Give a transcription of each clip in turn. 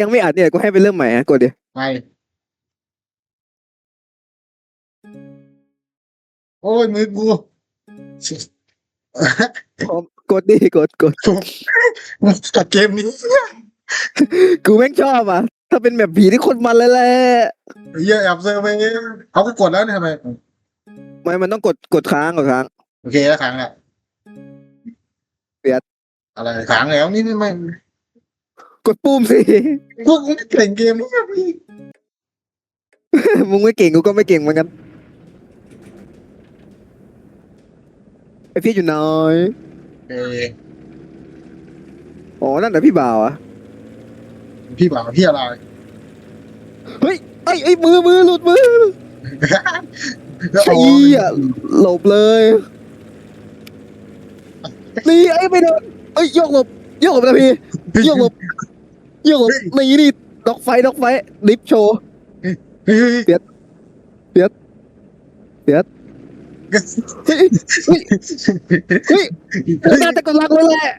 ยังไม่อัดเนี่ยกูให้ไปเริ่มใหม่อะกดดิไปโอ้ยมือกูพร้อมกดดิกดกดกับเกมนี้ กูแม่งชอบอะ ถ้าเป็นแบบผีที่คนมันเลยแหละเยอะแอบเซอร์ไปเขาก็กดแล้วเนี่ยทำไมไม่มันต้องกดกดค้างกดค้าง โอเคแล้วขังแหละเปลี่ยนอะไรขังแล้วนี่นี่ไม่ กดปุ่มสิ พวกมึงเก่งเกมนี้พี่มึงไม่เก่งกูก็ไม่เก่งเหมือนกันไอพี่อยู่น้อยเอออ๋อนั่นแหละพี่บ่าวอะพี่บ่าวพี่อะไร เฮ้ยไอ้ไอ้ยมือมือหลุดมือ ไอ้เหี้ย หลบเลยนี่ไอ้ยไม่โดนเอ้ยโยกหลบโยกหลบนะพี่โยกหลบ โยกนี่นี่ด็อกไฟด็อกไฟดิฟโชว์เฮ้ยเปียดเดเปียดเฮ้ยเฮ้ยเฮ้ยน่าจะกำลังเลยแหละ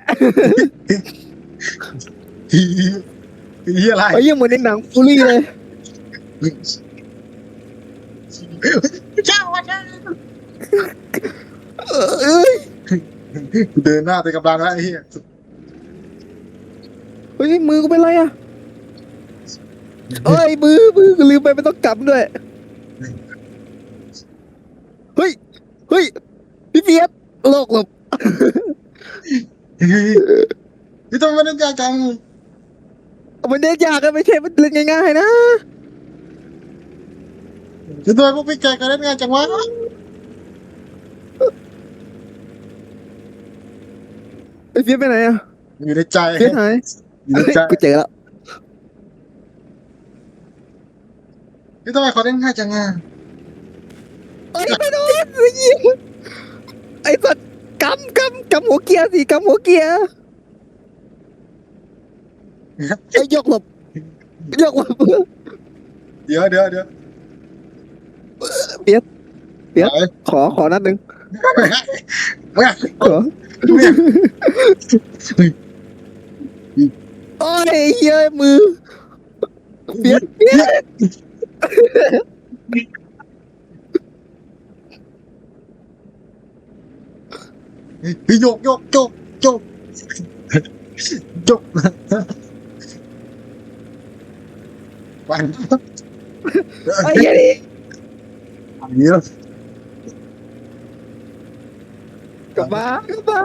พี่อะไรไอ้ยังเหมือนในหนังฟูรี่เลยเจ้าวันนั้นเอ้ยเดินหน้าไปกำลังแล้วไอ้เหี้ย เฮ้ยมือกูเป็นไรอะเอ้ยมือมือกูลืมไปไม่ต้องกำด้วย เฮ้ย เฮ้ย พี่เฟียสโลกหลบพี่ต้องมาเล่นยากจังมันเล่นยากกันไม่ใช่มันเล่นง่ายๆนะพี่ตัวพวกพี่แกกันเล่นยากจังวะไอ้เฟียสไปไหนอะอยู่ในใจเฟียสหาย อยู่ในเฮ้ยใจกูเจอแล้วพี่ต้องไปขอเล่นง่ายจังอะเอ้ยไม่โดนไอ้เหี้ยไอ้สัตว์กำกำกำหัวเกียร์สิกำหัวเกียร์ไอ้ยยกหลบยกหลบเดี๋ยวเดี๋ยวเดี๋ยวเปี๊ยกขอขอนัดหนึ่งเฮ้ยขอโอ้ยเฮ้ยมือเปียกเปียกพี่โยกโยกโยกโยกโยกไปไอ้เหี้ ยนี่เดี๋ยวกลับมากลับมา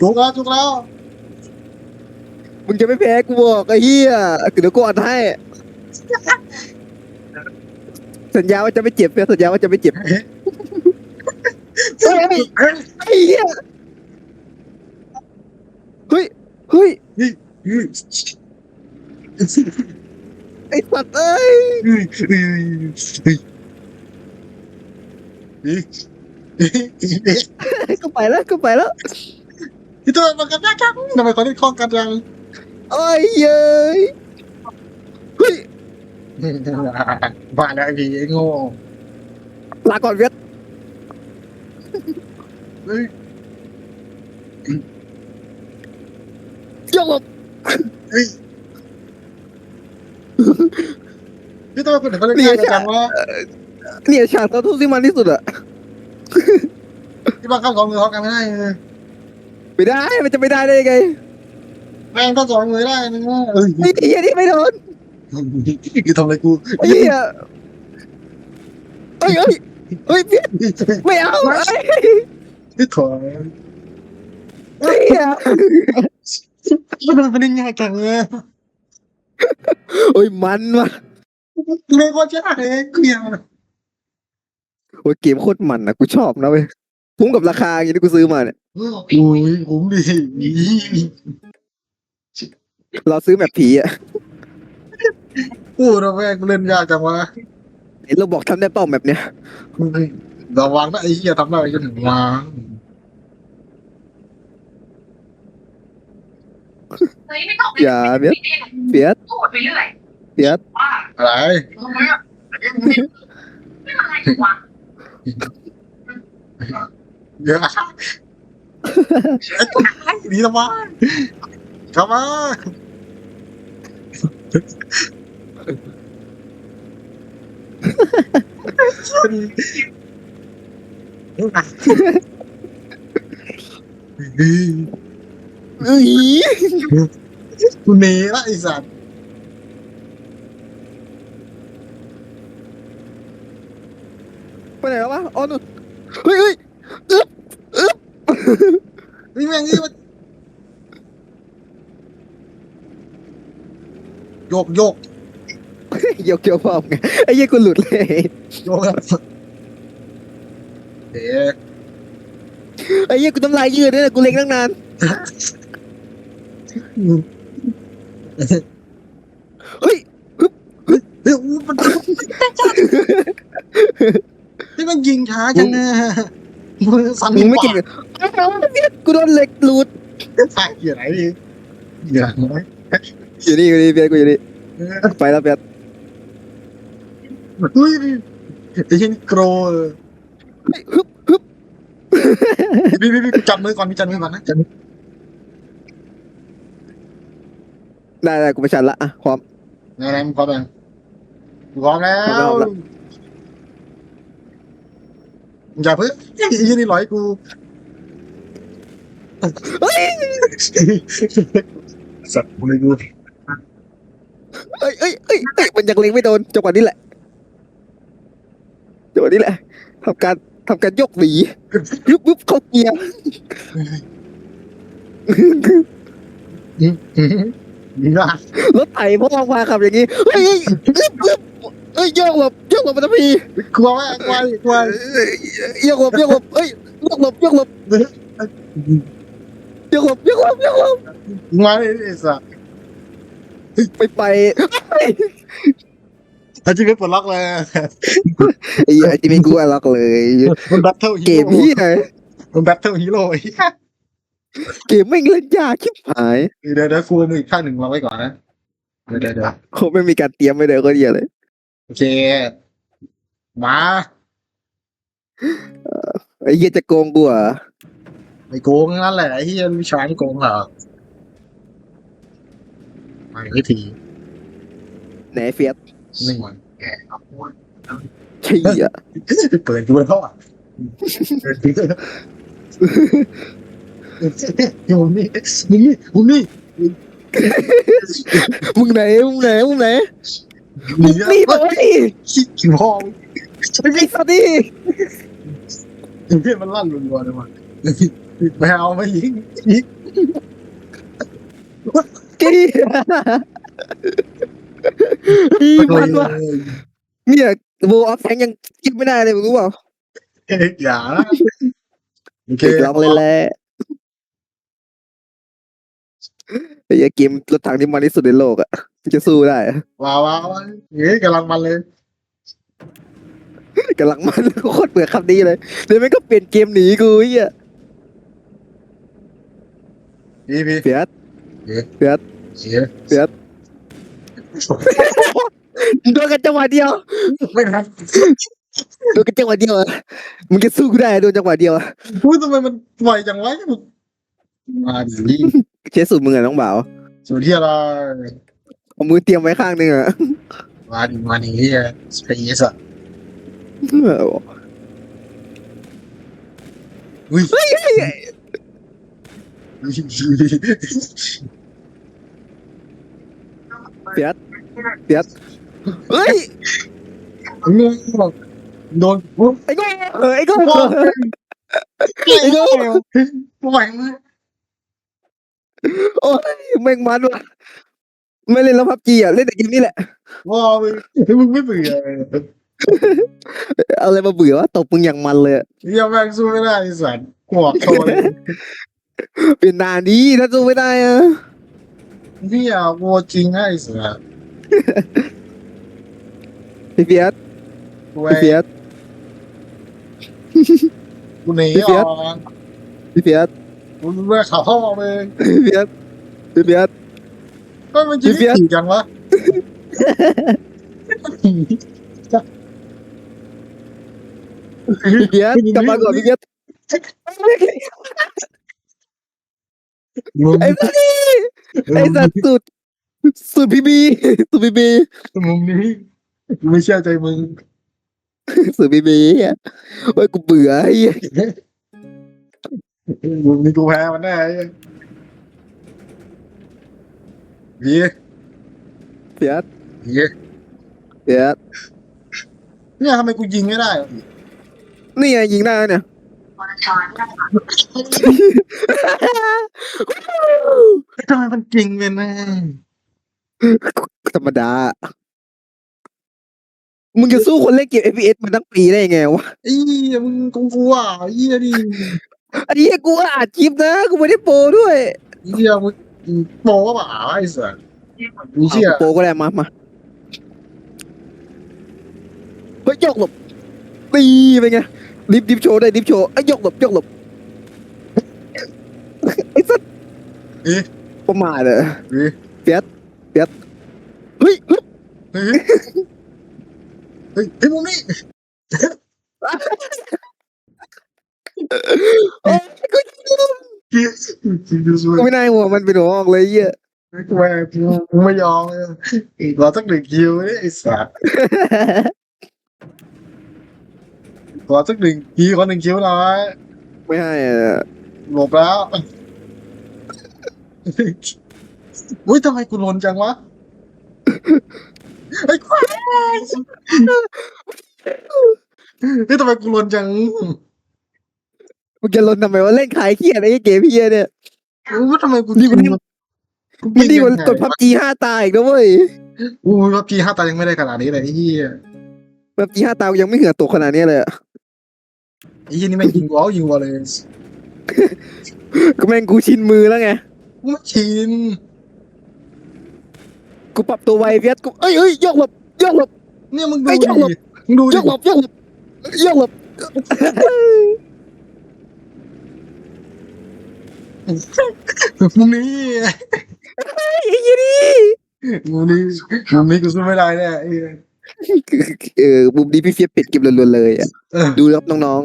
ถูกแล้วถูกแล้ว มึงจะไม่แพ้กูบอกไอ้เหี้ยเดี๋ยวกูอัดให้ สัญญาว่าจะไม่เจ็บเปียกสัญญาว่าจะไม่เจ็บเฮ้ยไอ้เหี้ยเฮ้ยเฮ้ยไอ้สัตว์เอ้ยก็ไปแล้วก็ไปแล้ว พี่ตัวมันกันยากจังทำไมเขาเล่นคล้องกันจัง ลาก่อนเวียดเฮ้ยยกหลบพี่ตัวเป็นเขาเล่นง่ายจังวะเนี่ยฉ แม่งเข้าสองมือได้นึงว่าเอ้ยไอ้เหี้ยนี่ไม่โดนคือทำอะไรกูไอ้เหี้ยเอ้ยเอ้ยเฮ้ยเวียดไม่เอาไอ้พี่ถอยไอ้เหี้ยมันเป็นง่ายจังเลยโอ้ยมันว่ะเรียกว่าใช่เกลียดโอ้ยเกมโคตรมันนะกูชอบนะเว้ยคุ้มกับราคาอย่างนี้ที่กูซื้อมาเนี่ยโอ้ยผมดี เราซื้อแบบผีอะพูดแล้วแม่งเล่นยากจังวะเห็นเราบอกทำได้เป้าแบบเนี้ยระวังนะไอ้เหี้ยทำได้จนถึงวางเฮ้ยไม่ต้องอย่าเวียดเวียดพูดไปเรื่อยเวียดว่าอะไรทำไมอะไม่มาอะไรวะเยอะหนีทำไมเข้ามา เอ้ยกูหนีละไอสัตว์ไปไหนแล้ววะอ๋อนู่นเฮ้ยเฮ้ยอึ๊บอึ๊บ นี่แม่งนี่มัน ยกโยกเกี่ยวเกี่ยวพร้อมไงไอ้เหี้ยกูหลุดเลยโยกเอ๊ะไอ้เหี้ยกูน้ำลายยืดด้วยนะกูเล็งตั้งนานเฮ้ยเฮ้ยอู้มันนี่มันยิงช้าจังนะมือสั่นมึงไม่เก่งเหรอกูโดนเหล็กหลุดใส่เหี้ยไหนดิเหี้ยไหน อยู่นี่อยู่นี่เบียรกูอยู่นี่ไปแล้วเบียร์เฮ้ยไอ้เช่นโกรฮึบฮึบพี่พี่พี่จับมือก่อนพี่จับมือก่อนนะจับมือได้ได้กูไปชันละอะพร้อมไหนไหนมึงพร้อมยังพร้อมแล้พร้อมวแล้ว อย่าเพิ่งไอ้ยี่นี่ร้อยกูสัตว์มึงเลยกู เอ้ยเอ้ยเอ้ยเอ้ยมันยังเล็งไม่โดนจังหวะนี้แหละจังหวะนี้แหละทำการทำการยกหวียึบยึบเข้าเกียร์รถไถพ่อมาขับอย่างนี้เฮ้ยเฮ้ยเฮ้ยเฮ้ยเฮ้ยโยกหลบโยกหลบมันทีกลัวไหมกลัวกลัวโยกหลบโยกหลบเอ้ยโยกหลบโยกหลบโยกหลบโยกหลบโยกหลบมาเลยไอ้สัตว์ ไปไปเฮ้ยอาจจะไม่ปลดล็อกเลยไอ้เหี้ยไอ้ที่ไม่กลัวล็อกเลย มันแบทเทิลฮีเกมโร่นี้ไงมันแบทเทิลฮีโร่เกมไม่งเล่นยากชิบหายเดี๋ยวเดี๋ยวกูมืออีกข้างหนึ่งวางไว้ก่อนนะเดี๋ยวเดี๋ยวเดี๋ยวโหไม่มีการเตรียมไว้เลยก็เดียเลย โอเค มาไอ้เหี้ยจะโกงกูเหรอะไอ้โกงนั่นแหละไอ้ที่วิชาที่โกงเหรอ มาอีกทีไหนเฟียสหนึ่งแกเอาพูดเชี่ยเปิดดูแล้วอะเปิดดูแล้วอยู่นี่มึงนี่มึงนี่มึงไหนมึงไหนมึงไหนมึมึงงรีบเอาไว้คิดกี่ห้องไอ้สัตว์ดิเพื่อนมันลั่นรัวๆเลยว่ะไม่เอาไม่ยิงยิง จี้อีมันวะเนี่ยโบออฟแทงยังกินไม่ได้เลยมึงรู้เปล่าอย่าโอเคลองเลยแหละไอ้เหี้ยเกมรถถังที่มันที่สุดในโลกอะมันจะสู้ได้อะว้าวว้าวเฮ้ยกำลังมันเลยกำลังมันโคตรเบื่อคำนี้เลยเดี๋ยวมันก็เปลี่ยนเกมหนีกูไอ้เหี้ยพี่พี่เฟีย สเสียเฟียสโดนกันจังหวะเดียวไม่ทันโดนกันจังหวะเดียวอะมึงจะสู้กูได้โดนจังหวะเดียวอะพูดทำไมมันไหวจังวะมาดิเชสสูตรมึงอะน้องบ่าวสุดที่อะไรเอามือเตรียมไว้ข้างหนึงอะมาดิมาดิเฮียสเปซอะอุ้ย เฮ้ย เฮ้ยเฮ้ยเฮ้ยงงแบบโดนปุ๊บไอ้โง่เออไอ้โง่ว้าวไอ้โง่ไหวมั้ยโอ้ยแม่งมันว่ะไม่เล่นแล้วพับจีอะเล่นแต่เกมนี้แหละว้าวมึงไม่เบื่ออะไรมาเบื่อวะตบมึงอย่างมันเลยอะเฮียแม่งสู้ไม่ได้ไอ้สัตว์หัวโตเลย เป็นนานดีถ้าสู้ไม่ได้อะเฮียโวจริงไอ้สัตว์พี่เฟียสเว้พี่เฟียยสกูหนีพี่เฟีอ่ยสะพี่เฟียสกูเบื่อเขาห้องเลยพี่เฟียสพี่เฟียสก็มันจะถีจังวะพี่เฟียสกลับมาก่อนพี่เฟียส ไอ้สัตว์ไอ้สัตว์สุดสุดพี่บีสุดพี่บีมุมนี้กูไม่เชื่อใจมึงสุดพี่บีอะโอ้ยกูเบื่อไอ้เหี้ยมุมนี้กูแพ้มันแน่ไอ้เหี้ยเปียดเหี้ยเปียดเนี่ยทำไมกูยิงไม่ได้วะนี่ไงยิงได้เนี่ยวันช้อนได้ ทำไมมันจริงเป็นนะธรรมดา มึงจะสู้คนเล่นเกม FPS มันตั้งปีได้ยังไงวะไอ้เหี้ยมึงกูกลัวไอ้เหี้ยดิอันนี้กูก็อัดคลิปนะ กูไม่ได้โปรด้วยไอ้เหี้ยมึงโปว่าเปล่าไอ้สัสกูเชื่อาโปรก็ได้มามาเฮ้ยยกหลบตีเป็นไง ดิฟดิฟโชว์ได้ดิฟโชว์ไอ้ยยกหลบยกหลบไอ้สัสเอ๊ะประมาทเลยเอ๊ะเฮ้ยเฮ้ยเฮ้ยเฮ้ยไอ้มุมนี้โอ้ยกูเหี้ยจริงดูสวยกูไม่น่าให้หัวมันเป็นหัวออกเลยไอ้เหี้ยแม่กูไม่ยอมเลยอีกรอสักหนึ่งคิวเนี่ยไอ้สัส รอสักหนึ่งคิวขอหนึ่งคิวหน่อยไม่ให้อะหลบแล้ว อุ้ยทำไมกูลนจังวะไอ้ควายเฮ้ยทำไมกูลนจังมึงจะลนทำไมว่าเล่นขายเครียดไอ้เกมเฮียเนี่ย ว่าทำไมกูนี่มันกูมันดีกว่ายังไงกดพับจีห้าตาอีกนะเว้ยอู้ยพับจีห้าตายังไม่ได้ขนาดนี้เลยไอ้เหี้ยพับจีห้าตายังไม่เหือตกขนาดนี้เลยอะ ไอ้เหี้ยนี่แม่งยิงกูเอายิงกูเลยก็แม่งกูชินมือแล้วไง กูไม่ชินกูปรับตัวไวเฟียสกูเอ้ยเอ้ยยกหลบยกหลบ เนี่ยมึงดูไอ้ดิเจ้าหลบมึงดูยดิกหลบยกหลบยกหลบมุมนี้ไอ้ยี่นี่มุมนี้มุมนี้กูสู้ไม่ได้แน่ไอ้เหี้ย เออมุมนี้พี่เฟียสเป็ดเก็บรัวๆเลยอะเออดูครับน้อง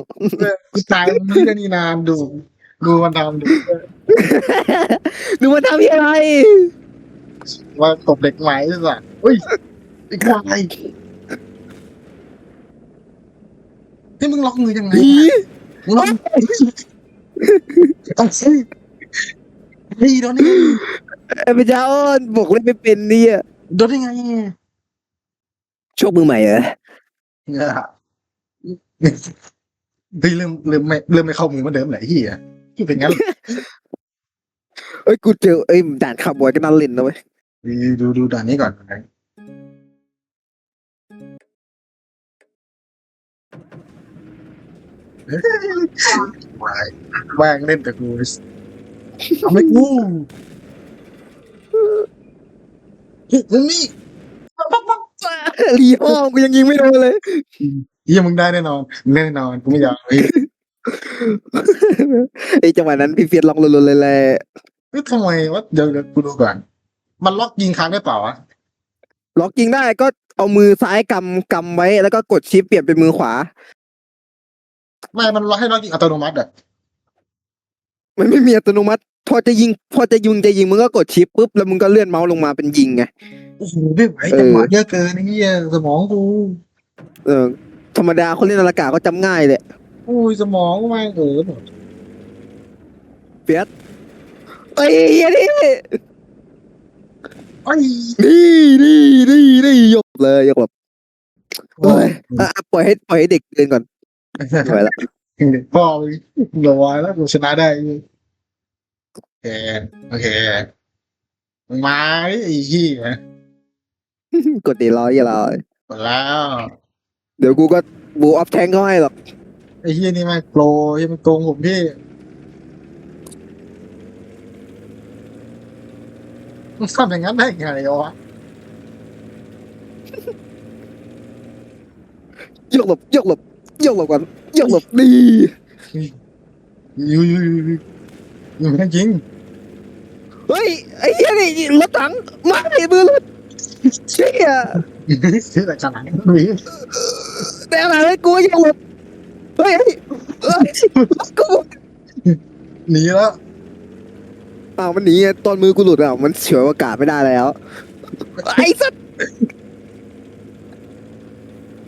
กูตายมุมนี้ก็นี่นานดู ดูมันทำดูๆ ดูมันทำยังไงว่าตบเด็กใหม่สัสเฮ้ยไอ้ควายนี่มึงล็อกมือยังไงผีมึงล็อกต้องซื้อเฮ้ยโดนได้ไงไอ้พระเจ้าอ้อนบอกเล่นไม่เป็นเนี่ยโดนได้ไงโชคมือใหม่เหรอเนี่ยเฮ้ยเริ่มเริ่มไม่เริ่มไม่เข้ามือเหมือนเดิมแหละไอ้เฮียที่เป็นงั้นเอ้ยกูเจอเอ้ยด่านขับบอยก็น่าเล่นนะเว้ยดูดูด่านนี้ก่อนแว่งเล่นแต่กูทำให้กูเฮ้ยมึงนี่ รีห้องกูยังยิงไม่โดนเลยเฮียมึงได้แน่นอนมึงได้แน่นอนกูไม่อยากเฮ้ยไอ้จังหวะนั้นพี่เฟียสล็อกรัวๆเลยแหละเฮ้ยทำไมวะเดี๋ยวเดี๋ยวกูดูก่อน มันล็อกยิงค้างได้เปล่าวะล็อกยิงได้ก็เอามือซ้ายกำกำไว้แล้วก็กดชิปเปลี่ยนเป็นมือขวา ไม่มันล็อกให้ล็อกยิงอัตโนมัติอะมันไม่มีอัตโนมัติ พอจะยิง พอจะยิงจะยิงมึงก็กดชิปปุ๊บแล้วมึงก็เลื่อนเมาส์ลงมาเป็นยิงไงโอ้โหไม่ไหวจังหวะเยอะเกินไอ้เฮียสมองกูเออธรรมดาคนเล่นอลากาศก็จำง่ายเลยอุ้ยสมองกูแม่งเออหมดเอ้ยเหี้ยนี่ไอ้นี่นี่นี่นี่ยกเลยยกแบบเอ้ยอะอะปล่อยให้ปล่อยให้เด็กเดินก่อนไม่ไหวละพ่อมึงเหลือไว้แล้วกูชนะได้โอ เค โอเคมึงมาดิไอ้เหี้ยกดตีร้อยอย่าร้อยหมดแล้ว เดี๋ยวกูก็บูออฟแทงก็ให้หรอกไอ้เหี้ยนี่แม่งโปรไอ้มันโกงผมพี่มึงทำอย่างนั้นได้ไงวะยกหลบยกหลบยกหลบก่อนยกหลบดี ยูยูยูยูยูแม่งจริงเฮ้ยไอ้เหี้ยนี่รถถังมาไอ้มือรถเชี่ยซื้อแต่ขนาดนี้แต่อะไรให้กูยกหลบเฮ้ยเฮ้ยเฮ้ยกูหนีแล้วอ้าวมันหนีไงตอนมือกูหลุดอะมันเฉวยโอกาสไม่ได้แล้วไอ้สัตว์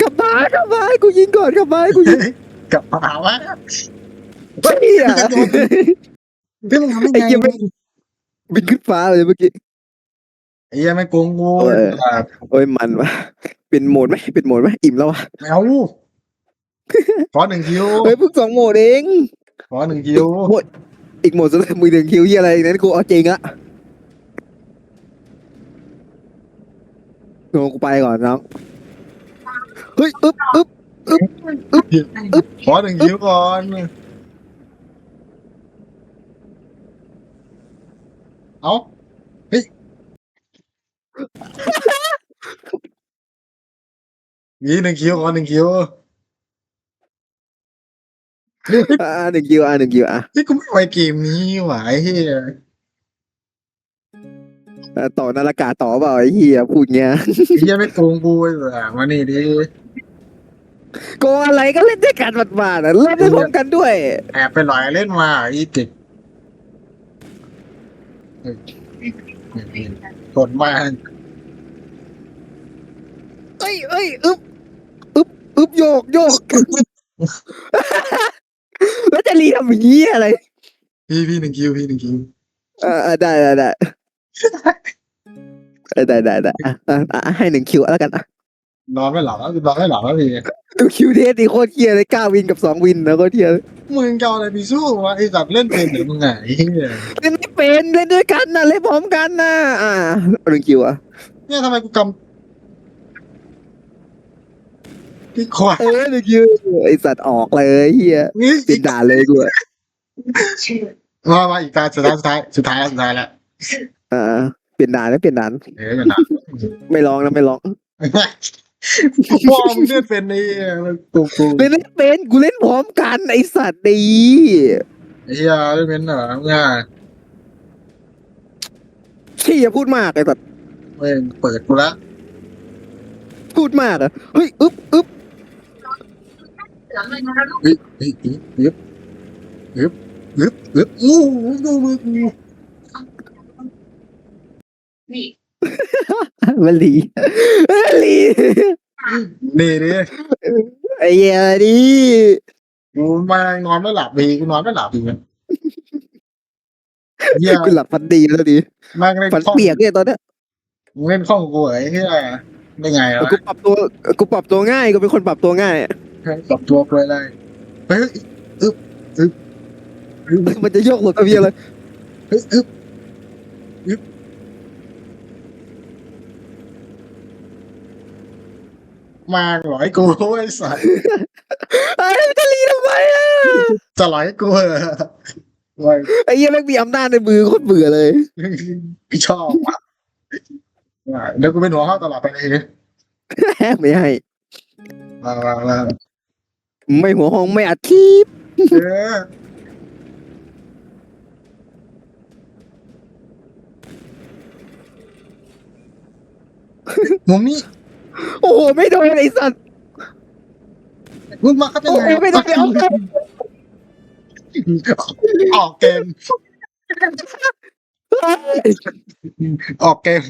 กลับมากลับมาให้กูยิงก่อนกลับมาให้กูยิงกลับมาหาวะเฮีย พี่มึงทำได้ไอ้ไงเหี้ยไม่บินขึ้นฟ้าเลยเมื่อกี้ ไอ้เหี้ยังไม่โกงกูเออ โอ้ยมันวะเป็นโหมดไหมเป็นโหมดไหมอิ่มแล้ววะไม่เอาขอหนึ่งคิวเฮ้ยเพิ่งสองโหมดเองขอหนึ่งคิวอีกโหมดสุดท้ายมือหนึ่งคิวยี่อะไรอีกนั้นกูเอาจริงอะโงกูไปก่อนน้องเฮ้ยอึ๊บอึ๊บขอหนึ่งคิวก่อน เอาเฮ้ยนี่หนึ่งคิวขอหนึ่งคิวอ่าหนึ่งคิวอ่าหนึ่งคิวอะนี่กูไม่ไหวเกมนี้หว่าไอ้เหี้ยอะต่อนาฬิกาต่อเปล่าไอ้เหี้ยพูดเงี้ยไอ้เหี้ยังไม่โกงกูเลยว่ะมานี่ดิโกงอะไรก็เล่นด้วยกันหวานๆอะเล่นได้พร้อมกันด้วย แอบไปหลอยเล่นมาอีจิก กดมาเอ้ยเอ้ยอึ๊บอึ๊บอึ๊บโยกโยก แล้วจะรีทำเหี้อะไร พี่พี่หนึ่งคิวพี่หนึ่งคิวเอ่อได้ได้ได้ได้ได้ได้ให้หนึ่งคิวแล้วกันอะ นอนไม่หลับแล้วนอนไม่หลับแล้วพี่ดูคิวเทสดีโคตรเฮียเลยเก้าวินกับสองวินนะโคตรเฮียเลยมึงจะเอาอะไรไปสู้วะไอ้สัตว์เล่นเป็นหรือมึงไงไอ้เหี้ยเล่นไม่เป็นเล่นด้วยกันนะเล่นพร้อมกันนะอ่าหนึ่งคิวอะเนี่ยทำไมกูกำพี่ควายเออหนึ่งคิวไอสัตว์ออกเลยเฮียนี่ติดด่าเลยกูอะชื่อมามาอีกตาสุดท้ายสุดท้ายสุดท้ายสุดท้ายแล้วอ่าเปลี่ยนด่านแล้วเปลี่ยนด่านเอ้ยมันหนักไม่ร้องนะไม่ร้อง พ่อมึงเล่นเป็นนี่กูกูเล่นไม่เป็นกูเล่นพร้อมกันไอสัตว์ดีไอ้เหี้ยเล่นเป็นเหรอง่ายขี้อย่าพูดมากไอสัตว์เว้ยเปิดกูละพูดมากอะเฮ้ยอึ๊บอึ๊บหลังเลยนะลูกเฮ้ยเฮ้ยยึบยึบยึบยึบอู้ดูมือกูนี่ มันลีมันลีนี่ดิไอ้เหี้ยดิกูมานอนไม่หลับดีกูนอนไม่หลับดีมันเหี้ยกูหลับฝันดีแล้วดิแม่งเล่นฝันข้องเปียกเนี่ยตอนเนี้ยมึงเล่นข้องกูเหรอไอ้เหี้ยได้ไงวะกูปรับตัวกูปรับตัวง่ายกูเป็นคนปรับตัวง่ายกับตัวกูได้เฮ้ยอึ๊บอึ๊บอึ๊บมันจะโยกหลบตัวเพียเลยเฮ้ยอึ๊บอึ๊บ มาหลอยกูไอ้สัสไอ้ยจะรีทำไมอะจะหลอยกูเหรอไว้ไอ้เหี้ยแม่งมีอำนาจในมือโคตรเบื่อเลยกูชอบว่ะเดี๋ยวกูเป็นหัวเข้าตลอดไปเลยไม่ให้มามามาไม่หัวห้องไม่อัดคลิปเออมุมนี้ โอ้โห ไม่โดนไอ้สัตว์มึงมาครับยัโอ้งไงโหไม่โดนเอาเอาออกเกม ออกเกม